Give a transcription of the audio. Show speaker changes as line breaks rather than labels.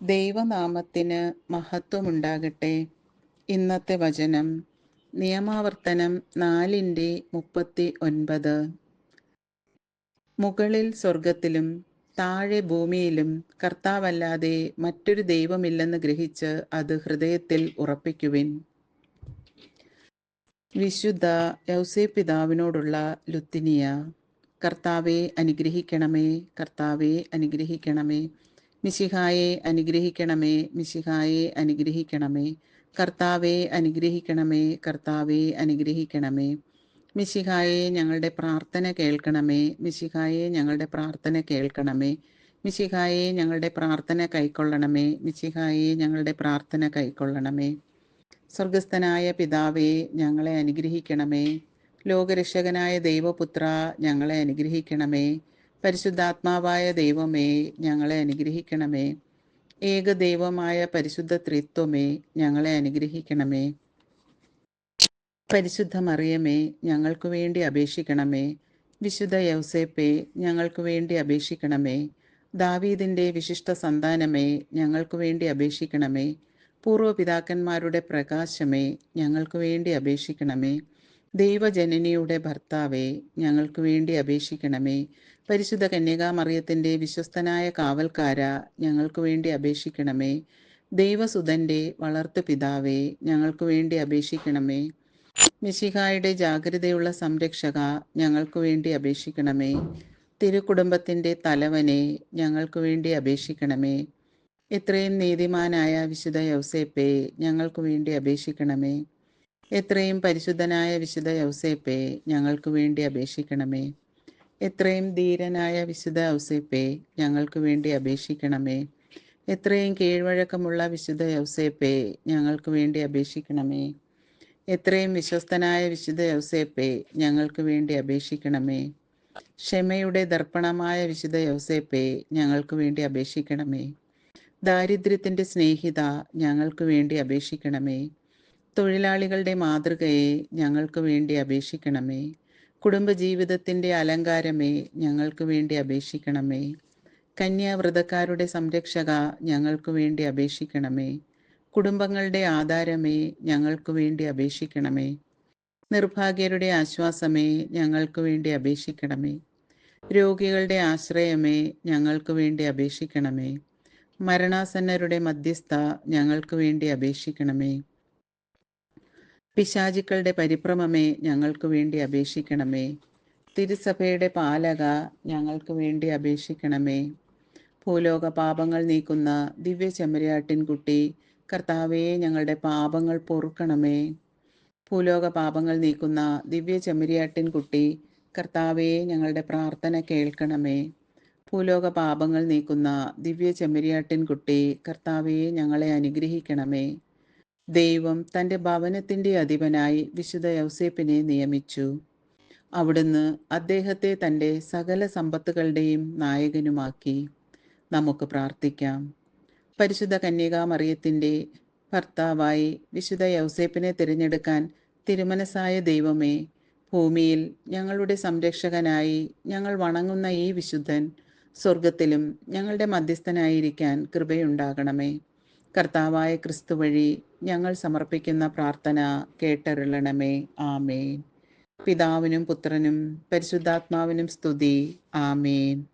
ദൈവനാമത്തിന് മഹത്വമുണ്ടാകട്ടെ. ഇന്നത്തെ വചനം നിയമാവർത്തനം നാലിന്റെ മുപ്പത്തി ഒൻപത് മുകളിൽ സ്വർഗത്തിലും താഴെ ഭൂമിയിലും കർത്താവല്ലാതെ മറ്റൊരു ദൈവമില്ലെന്ന് ഗ്രഹിച്ച് അത് ഹൃദയത്തിൽ ഉറപ്പിക്കുവിൻ. വിശുദ്ധ യൗസേ പിതാവിനോടുള്ള ലുത്തിനിയ കർത്താവെ അനുഗ്രഹിക്കണമേ കർത്താവെ അനുഗ്രഹിക്കണമേ മിശിഹായെ അനുഗ്രഹിക്കണമേ മിശിഹായെ അനുഗ്രഹിക്കണമേ. കർത്താവെ അനുഗ്രഹിക്കണമേ കർത്താവെ അനുഗ്രഹിക്കണമേ. മിശിഹായെ ഞങ്ങളുടെ പ്രാർത്ഥന കേൾക്കണമേ മിശിഹായെ ഞങ്ങളുടെ പ്രാർത്ഥന കേൾക്കണമേ. മിശിഹായെ ഞങ്ങളുടെ പ്രാർത്ഥന കൈക്കൊള്ളണമേ മിശിഹായെ ഞങ്ങളുടെ പ്രാർത്ഥന കൈക്കൊള്ളണമേ. സ്വർഗസ്ഥനായ പിതാവേ ഞങ്ങളെ അനുഗ്രഹിക്കണമേ. ലോകരക്ഷകനായ ദൈവപുത്ര ഞങ്ങളെ അനുഗ്രഹിക്കണമേ. പരിശുദ്ധാത്മാവായ ദൈവമേ ഞങ്ങളെ അനുഗ്രഹിക്കണമേ. ഏക ദൈവമായ പരിശുദ്ധ ത്രിത്വമേ ഞങ്ങളെ അനുഗ്രഹിക്കണമേ. പരിശുദ്ധ മറിയമേ ഞങ്ങൾക്ക് വേണ്ടി അപേക്ഷിക്കണമേ. വിശുദ്ധ യൗസേപ്പേ ഞങ്ങൾക്ക് വേണ്ടി അപേക്ഷിക്കണമേ. ദാവീദിന്റെ വിശിഷ്ട സന്താനമേ ഞങ്ങൾക്ക് വേണ്ടി അപേക്ഷിക്കണമേ. പൂർവപിതാക്കന്മാരുടെ പ്രകാശമേ ഞങ്ങൾക്ക് വേണ്ടി അപേക്ഷിക്കണമേ. ദൈവജനനിയുടെ ഭർത്താവേ ഞങ്ങൾക്ക് വേണ്ടി അപേക്ഷിക്കണമേ. പരിശുദ്ധ കന്യകാമറിയത്തിന്റെ വിശ്വസ്തനായ കാവൽക്കാര ഞങ്ങൾക്ക് വേണ്ടി അപേക്ഷിക്കണമേ. ദൈവസുതന്റെ വളർത്തു പിതാവേ ഞങ്ങൾക്ക് വേണ്ടി അപേക്ഷിക്കണമേ. മിശിഹായുടെ ജാഗ്രതയുള്ള സംരക്ഷക ഞങ്ങൾക്ക് വേണ്ടി അപേക്ഷിക്കണമേ. തിരുക്കുടുംബത്തിന്റെ തലവനെ ഞങ്ങൾക്ക് വേണ്ടി അപേക്ഷിക്കണമേ. എത്രയും നീതിമാനായ വിശുദ്ധ യൗസേപ്പെ ഞങ്ങൾക്ക് വേണ്ടി അപേക്ഷിക്കണമേ. എത്രയും പരിശുദ്ധനായ വിശുദ്ധ യൗസേപ്പെ ഞങ്ങൾക്ക് വേണ്ടി അപേക്ഷിക്കണമേ. എത്രയും ധീരനായ വിശുദ്ധ ഔസേപ്പെ ഞങ്ങൾക്ക് വേണ്ടി അപേക്ഷിക്കണമേ. എത്രയും കീഴ്വഴക്കമുള്ള വിശുദ്ധ ഔസേപ്പെ ഞങ്ങൾക്ക് വേണ്ടി അപേക്ഷിക്കണമേ. എത്രയും വിശ്വസ്തനായ വിശുദ്ധ ഔസേപ്പെ ഞങ്ങൾക്ക് വേണ്ടി അപേക്ഷിക്കണമേ. ക്ഷമയുടെ ദർപ്പണമായ വിശുദ്ധ ഔസേപ്പെ ഞങ്ങൾക്ക് വേണ്ടി അപേക്ഷിക്കണമേ. ദാരിദ്ര്യത്തിന്റെ സ്നേഹിത ഞങ്ങൾക്ക് വേണ്ടി അപേക്ഷിക്കണമേ. തൊഴിലാളികളുടെ മാതൃകയെ ഞങ്ങൾക്ക് വേണ്ടി അപേക്ഷിക്കണമേ. കുടുംബജീവിതത്തിന്റെ അലങ്കാരമേ ഞങ്ങൾക്ക് വേണ്ടി അപേക്ഷിക്കണമേ. കന്യാവ്രതക്കാരുടെ സംരക്ഷക ഞങ്ങൾക്ക് വേണ്ടി അപേക്ഷിക്കണമേ. കുടുംബങ്ങളുടെ ആധാരമേ ഞങ്ങൾക്ക് വേണ്ടി അപേക്ഷിക്കണമേ. നിർഭാഗ്യരുടെ ആശ്വാസമേ ഞങ്ങൾക്ക് വേണ്ടി അപേക്ഷിക്കണമേ. രോഗികളുടെ ആശ്രയമേ ഞങ്ങൾക്ക് വേണ്ടി അപേക്ഷിക്കണമേ. മരണാസന്നരുടെ മധ്യസ്ഥ ഞങ്ങൾക്ക് വേണ്ടി അപേക്ഷിക്കണമേ. പിശാചുക്കളുടെ പരിഭ്രമമേ ഞങ്ങൾക്ക് വേണ്ടി അപേക്ഷിക്കണമേ. തിരുസഭയുടെ പാലക ഞങ്ങൾക്ക് വേണ്ടി അപേക്ഷിക്കണമേ. ഭൂലോക പാപങ്ങൾ നീക്കുന്ന ദിവ്യ ചെമ്മരിയാട്ടിൻകുട്ടി കർത്താവേ ഞങ്ങളുടെ പാപങ്ങൾ പൊറുക്കണമേ. ഭൂലോക പാപങ്ങൾ നീക്കുന്ന ദിവ്യ ചെമ്മരിയാട്ടിൻകുട്ടി കർത്താവേ ഞങ്ങളുടെ പ്രാർത്ഥന കേൾക്കണമേ. ഭൂലോക പാപങ്ങൾ നീക്കുന്ന ദിവ്യ ചെമ്മരിയാട്ടിൻകുട്ടി കർത്താവേ ഞങ്ങളെ അനുഗ്രഹിക്കണമേ. ദൈവം തന്റെ ഭവനത്തിന്റെ അധിപനായി വിശുദ്ധ യൗസേപ്പിനെ നിയമിച്ചു. അവിടുന്ന് അദ്ദേഹത്തെ തന്റെ സകല സമ്പത്തുകളുടെയും നായകനുമാക്കി. നമുക്ക് പ്രാർത്ഥിക്കാം. പരിശുദ്ധ കന്യകാമറിയത്തിന്റെ ഭർത്താവായി വിശുദ്ധ യൗസേപ്പിനെ തിരഞ്ഞെടുക്കാൻ തിരുമനസായ ദൈവമേ ഭൂമിയിൽ ഞങ്ങളുടെ സംരക്ഷകനായി ഞങ്ങൾ വണങ്ങുന്ന ഈ വിശുദ്ധൻ സ്വർഗത്തിലും ഞങ്ങളുടെ മധ്യസ്ഥനായിരിക്കാൻ കൃപയുണ്ടാകണമേ. കർത്താവായ ക്രിസ്തു വഴി ഞങ്ങൾ സമർപ്പിക്കുന്ന പ്രാർത്ഥന കേട്ടരുളണമേ. ആമേൻ. പിതാവിനും പുത്രനും പരിശുദ്ധാത്മാവിനും സ്തുതി. ആമേൻ.